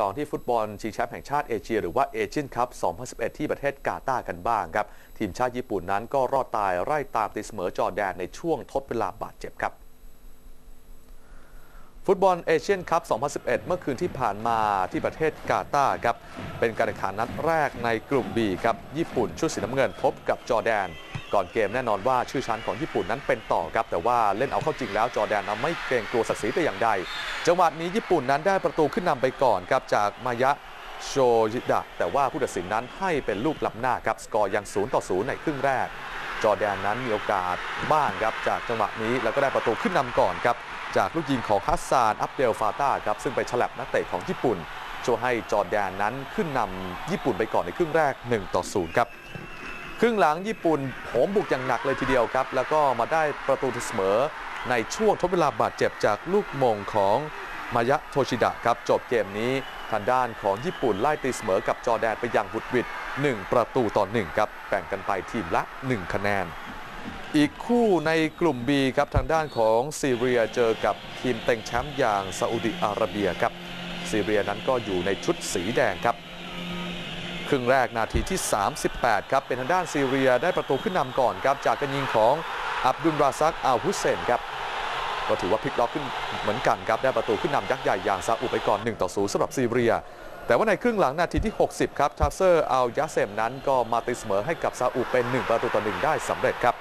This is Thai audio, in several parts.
ตอนที่ฟุตบอลชิงแชมป์แห่งชาติเอเชียหรือว่าเอเชียนคัพ 2011 ที่ประเทศกาตาร์กันบ้างครับ ทีมชาติญี่ปุ่นนั้นก็รอดตายไล่ตามตีเสมอจอร์แดนในช่วงทดเวลาบาดเจ็บครับ ฟุตบอลเอเชียนคัพ 2011 เมื่อคืนที่ผ่านมาที่ประเทศกาตาร์ครับ เป็นการแข่งขันนัดแรกในกลุ่ม B ครับ ญี่ปุ่นชุดสีน้ำเงินพบกับจอแดน ก่อนเกมแน่นอนว่าชื่อชั้นของญี่ปุ่นนั้นเป็นต่อครับ แต่ว่าเล่นเอาเข้าจริงแล้วจอแดนนั้นไม่เกรงกลัวศักดิ์ศรีแต่อย่างใด จังหวะนี้ญี่ปุ่นนั้นได้ประตูขึ้นนำไปก่อนครับจากมายะโชยิดะ แต่ว่าผู้ตัดสินนั้นให้เป็นลูกล้ำหน้าครับ สกอร์ยัง0ต่อ0ในครึ่งแรก จอแดนนั้นมีโอกาสบ้างครับจากจังหวะนี้แล้วก็ได้ประตูขึ้นนำก่อนครับ จากลูกยิงของฮัสซาน อับเดลฟาตาครับซึ่งไปฉลับนักเตะของญี่ปุ่นช่วยให้จอร์แดนนั้นขึ้นนำญี่ปุ่นไปก่อนในครึ่งแรก 1 ต่อ 0 ครับครึ่งหลังญี่ปุ่นโหมบุกอย่างหนักเลยทีเดียวครับ แล้วก็มาได้ประตูเสมอ ในช่วงทดเวลาบาดเจ็บจากลูกมงของมายะโทชิดะครับ จบเกมนี้ทางด้านของญี่ปุ่นไล่ตีเสมอกับจอร์แดนไปอย่างบุดวิด1 ประตูต่อ 1 ครับ แบ่งกันไปทีมละ 1 คะแนน อีกคู่ในกลุ่ม B ครับทางด้านของซีเรียเจอกับทีมเต็งแชมป์อย่างซาอุดิอาระเบียครับซีเรียนั้นก็อยู่ในชุดสีแดงครับ ครึ่งแรกนาทีที่ 38 ครับ เป็นทางด้านซีเรียได้ประตูขึ้นนำก่อนครับ จากการยิงของอับดุลราซักอัลฮุเซนครับก็ถือว่าพลิกล็อกขึ้นเหมือนกันครับ ได้ประตูขึ้นนำยักษ์ใหญ่อย่างซาอุไปก่อน1ต่อ0สำหรับซีเรีย แต่ว่าในครึ่งหลังนาทีที่ 60 ครับทัฟเซอร์อัลยาเซมนั้นก็มาตีเสมอให้กับซาอุเป็น 1 ประตูต่อ1ได้สำเร็จครับ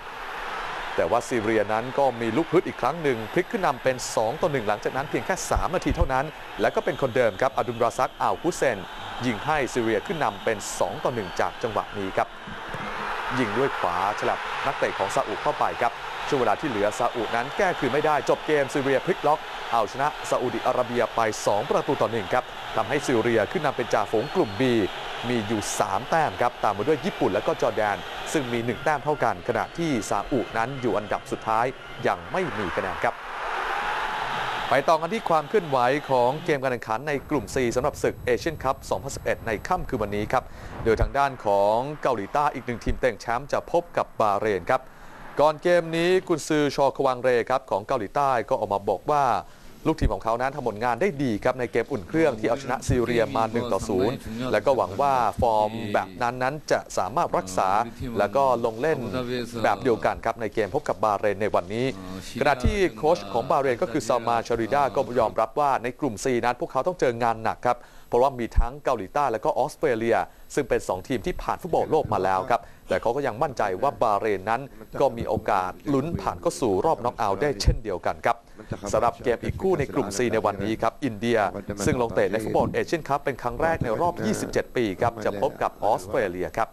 แต่ว่าซีเรียนั้นก็มีลูกฮึดอีกครั้งหนึ่งพลิกขึ้นนำเป็น 2 ต่อ 1 หลังจากนั้นเพียงแค่ 3 นาทีเท่านั้น และก็เป็นคนเดิมครับอดุลราซักอัลฮุเซน ยิงให้ซีเรียขึ้นนำเป็น 2 ต่อ 1 จากจังหวะนี้ครับ ยิงด้วยขวาฉลับนักเตะของซาอุเข้าไปครับช่วงเวลาที่เหลือซาอุนั้นแก้คืนไม่ได้จบเกมซีเรียพลิกล็อก เอาชนะซาอุดิอาระเบียไป 2 ประตูต่อ1ครับทำให้ซีเรียขึ้นนำเป็นจ่าฝูงกลุ่ม B มีอยู่ 3 แต้มครับตามมาด้วยญี่ปุ่นและก็จอร์แดน ซึ่งมี 1 แต้มเท่ากัน ขณะที่ซาอุนั้นอยู่อันดับสุดท้ายยังไม่มีคะแนนครับ ไปต่อกันที่ความเคลื่อนไหวของเกมการแข่งขันในกลุ่ม C สำหรับศึกเอเชียนคัพ 2011 ในค่ำคืนวันนี้ครับ โดยทางด้านของเกาหลีใต้อีกหนึ่งทีมเต็งแชมป์จะพบกับบาเรนครับ ก่อนเกมนี้กุนซือชอควังเรครับของเกาหลีใต้ก็ออกมาบอกว่า ลูกทีมของเขานั้นทำผลงานได้ดีครับในเกมอุ่นเครื่องที่เอาชนะซีเรียมา1ต่อ0และก็หวังว่าฟอร์มแบบนั้นนั้นจะสามารถรักษา และก็ลงเล่นแบบเดียวกันครับในเกมพบกับบาห์เรนในวันนี้ขณะที่โค้ชของบาห์เรนก็คือซามาชาริดาก็ยอมรับว่าในกลุ่ม C นั้นพวกเขาต้องเจองานหนักครับเพราะว่ามีทั้งเกาหลีใต้และก็ออสเตรเลียซึ่งเป็น 2 ทีมที่ผ่านฟุตบอลโลกมาแล้วครับ แต่เขาก็ยังมั่นใจว่าบาเรนนั้นก็มีโอกาสลุ้นผ่านเข้าสู่รอบน็อกเอาท์ได้เช่นเดียวกันครับสำหรับเกมอีกคู่ในกลุ่ม C ในวันนี้ครับ อินเดีย ซึ่งลงเตะในฟุตบอลเอเชียนคัพเป็นครั้งแรกในรอบ 27 ปีครับ จะพบกับออสเตรเลียครับ